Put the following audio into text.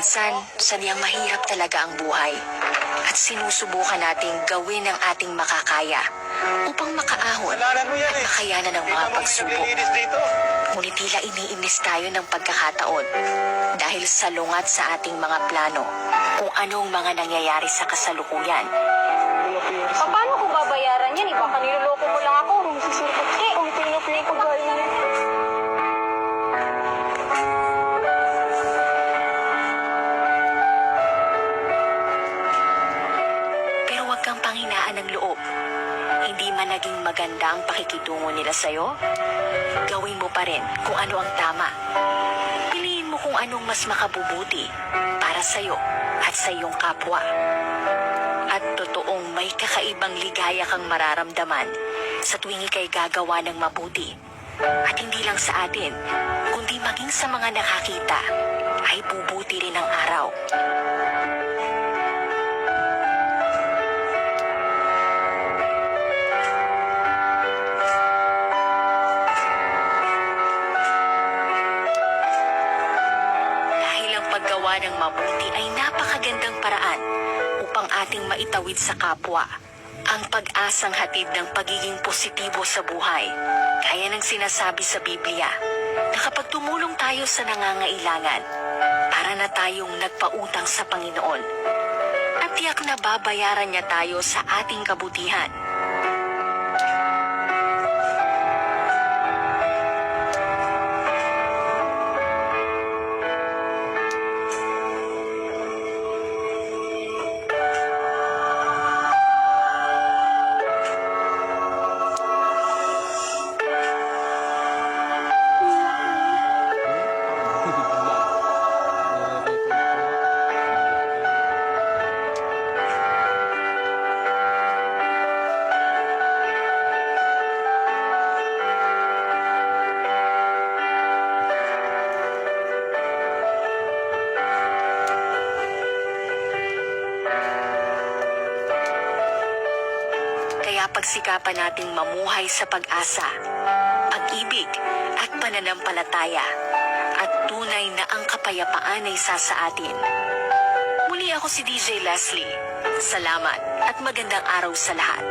Minsan, sadyang mahirap talaga ang buhay. At sinusubukan nating gawin ang ating makakaya upang makaahon Kasalanan mo yan at eh. makayanan ng mga pagsubok. Ngunit tila iniinis tayo ng pagkakataon dahil salungat sa ating mga plano kung anong mga nangyayari sa kasalukuyan. Paano ko babayaran yan? Iba ka loob. Hindi man naging maganda ang pakikitungo nila sa'yo, gawin mo pa rin kung ano ang tama. Piliin mo kung anong mas makabubuti para sa'yo at sa iyong kapwa. At totoong may kakaibang ligaya kang mararamdaman sa tuwing ikay gagawa ng mabuti. At hindi lang sa atin, kundi maging sa mga nakakita, ay bubuti rin ang araw. Paggawa ng mabuti ay napakagandang paraan upang ating maitawid sa kapwa ang pag-asang hatid ng pagiging positibo sa buhay. Gaya ng sinasabi sa Biblia, na kapag tumulong tayo sa nangangailangan, para na tayong nagpautang sa Panginoon. At tiyak na babayaran niya tayo sa ating kabutihan. Kaya pagsikapan nating mamuhay sa pag-asa, pag-ibig at pananampalataya at tunay na ang kapayapaan ay isa sa atin. Muli ako si DJ Leslie. Salamat at magandang araw sa lahat.